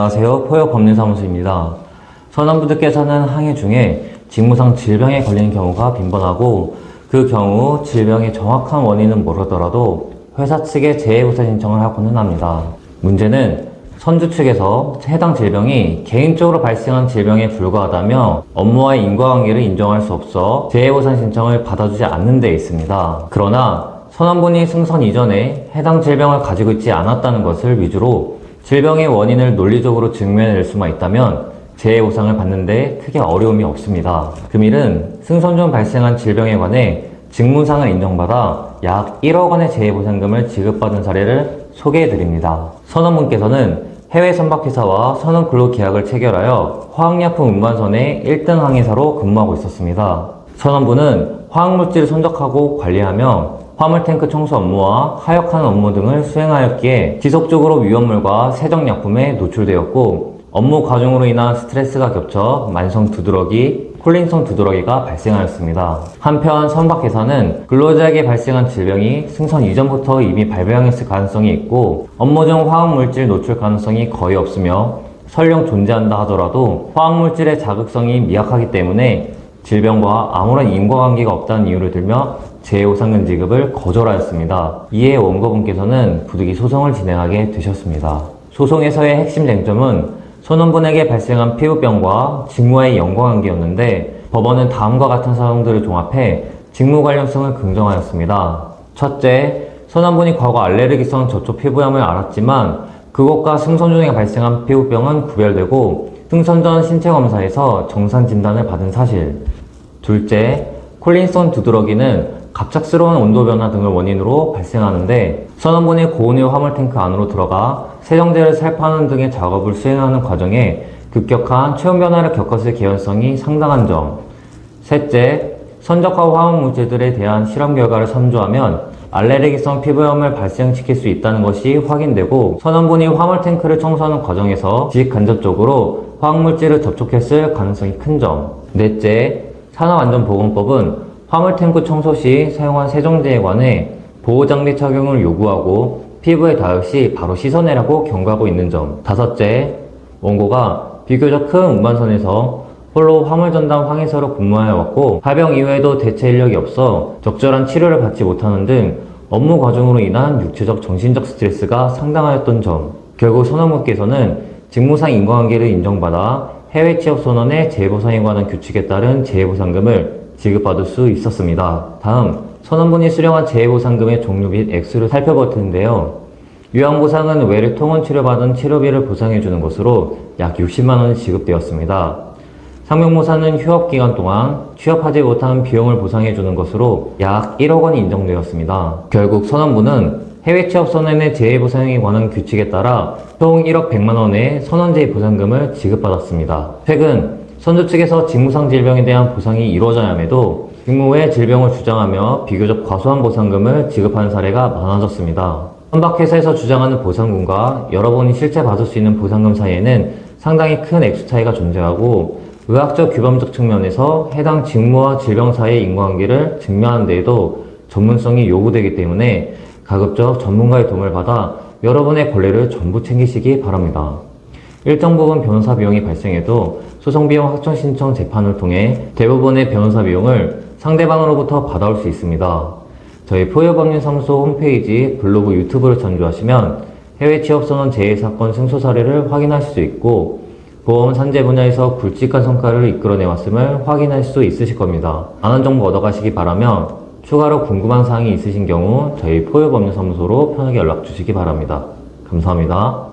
안녕하세요. 포여법률사무소입니다. 선원분들께서는 항해 중에 직무상 질병에 걸리는 경우가 빈번하고 그 경우 질병의 정확한 원인은 모르더라도 회사 측에 재해보상 신청을 하고는 합니다. 문제는 선주 측에서 해당 질병이 개인적으로 발생한 질병에 불과하다며 업무와의 인과관계를 인정할 수 없어 재해보상 신청을 받아주지 않는 데 있습니다. 그러나 선원분이 승선 이전에 해당 질병을 가지고 있지 않았다는 것을 위주로 질병의 원인을 논리적으로 증명해낼 수만 있다면 재해 보상을 받는데 크게 어려움이 없습니다. 금일은 승선 중 발생한 질병에 관해 직무상을 인정받아 약 1억 원의 재해 보상금을 지급받은 사례를 소개해 드립니다. 선원분께서는 해외 선박회사와 선원 근로 계약을 체결하여 화학약품 운반선의 1등 항해사로 근무하고 있었습니다. 선원분은 화학물질을 선적하고 관리하며 화물탱크 청소 업무와 하역하는 업무 등을 수행하였기에 지속적으로 위험물과 세정약품에 노출되었고 업무 과정으로 인한 스트레스가 겹쳐 만성 두드러기, 콜린성 두드러기가 발생하였습니다. 한편 선박회사는 근로자에게 발생한 질병이 승선 이전부터 이미 발병했을 가능성이 있고 업무 중 화학물질 노출 가능성이 거의 없으며 설령 존재한다 하더라도 화학물질의 자극성이 미약하기 때문에 질병과 아무런 인과관계가 없다는 이유를 들며 재해보상금 지급을 거절하였습니다. 이에 원고분께서는 부득이 소송을 진행하게 되셨습니다. 소송에서의 핵심 쟁점은 손원분에게 발생한 피부병과 직무와의 연관관계였는데 법원은 다음과 같은 사항들을 종합해 직무 관련성을 긍정하였습니다. 첫째, 손원분이 과거 알레르기성 저촉 피부염을 앓았지만 그것과 승선 중에 발생한 피부병은 구별되고 승선 전 신체 검사에서 정상 진단을 받은 사실. 둘째, 콜린성 두드러기는 갑작스러운 온도 변화 등을 원인으로 발생하는데 선원분이 고온의 화물탱크 안으로 들어가 세정제를 살포하는 등의 작업을 수행하는 과정에 급격한 체온 변화를 겪었을 개연성이 상당한 점. 셋째, 선적화 화학 물질들에 대한 실험 결과를 참조하면 알레르기성 피부염을 발생시킬 수 있다는 것이 확인되고 선원분이 화물탱크를 청소하는 과정에서 직간접적으로 화학물질을 접촉했을 가능성이 큰 점. 넷째, 산업안전보건법은 화물탱크 청소 시 사용한 세정제에 관해 보호장비 착용을 요구하고 피부에 닿을 시 바로 씻어내라고 경고하고 있는 점. 다섯째, 원고가 비교적 큰 운반선에서 홀로 화물 전담 항해사로 근무하여 왔고 파병 이후에도 대체 인력이 없어 적절한 치료를 받지 못하는 등 업무 과정으로 인한 육체적 정신적 스트레스가 상당하였던 점. 결국 선원분께서는 직무상 인과관계를 인정받아 해외 취업 선언의 재해보상에 관한 규칙에 따른 재해보상금을 지급받을 수 있었습니다. 다음 선원분이 수령한 재해보상금의 종류 및 액수를 살펴볼 텐데요. 요양보상은 외래 통원 치료받은 치료비를 보상해주는 것으로 약 60만원이 지급되었습니다. 상명모사는 휴업기간 동안 취업하지 못한 비용을 보상해주는 것으로 약 1억 원이 인정되었습니다. 결국 선원부는 해외 취업 선언의 재해 보상에 관한 규칙에 따라 총 1억 100만 원의 선원재해 보상금을 지급받았습니다. 최근 선주 측에서 직무상 질병에 대한 보상이 이루어져야 함에도 직무 외 질병을 주장하며 비교적 과소한 보상금을 지급하는 사례가 많아졌습니다. 선박회사에서 주장하는 보상금과 여러분이 실제 받을 수 있는 보상금 사이에는 상당히 큰 액수 차이가 존재하고 의학적 규범적 측면에서 해당 직무와 질병 사이의 인과관계를 증명하는 데에도 전문성이 요구되기 때문에 가급적 전문가의 도움을 받아 여러분의 권리를 전부 챙기시기 바랍니다. 일정 부분 변호사 비용이 발생해도 소송 비용 확정 신청 재판을 통해 대부분의 변호사 비용을 상대방으로부터 받아올 수 있습니다. 저희 포여법률사무소 홈페이지, 블로그, 유튜브를 참조하시면 해외 취업선언 재해 사건 승소 사례를 확인하실 수 있고 보험 산재 분야에서 굵직한 성과를 이끌어내왔음을 확인할 수 있으실 겁니다. 많은 정보 얻어가시기 바라며 추가로 궁금한 사항이 있으신 경우 저희 포여법률사무소로 편하게 연락 주시기 바랍니다. 감사합니다.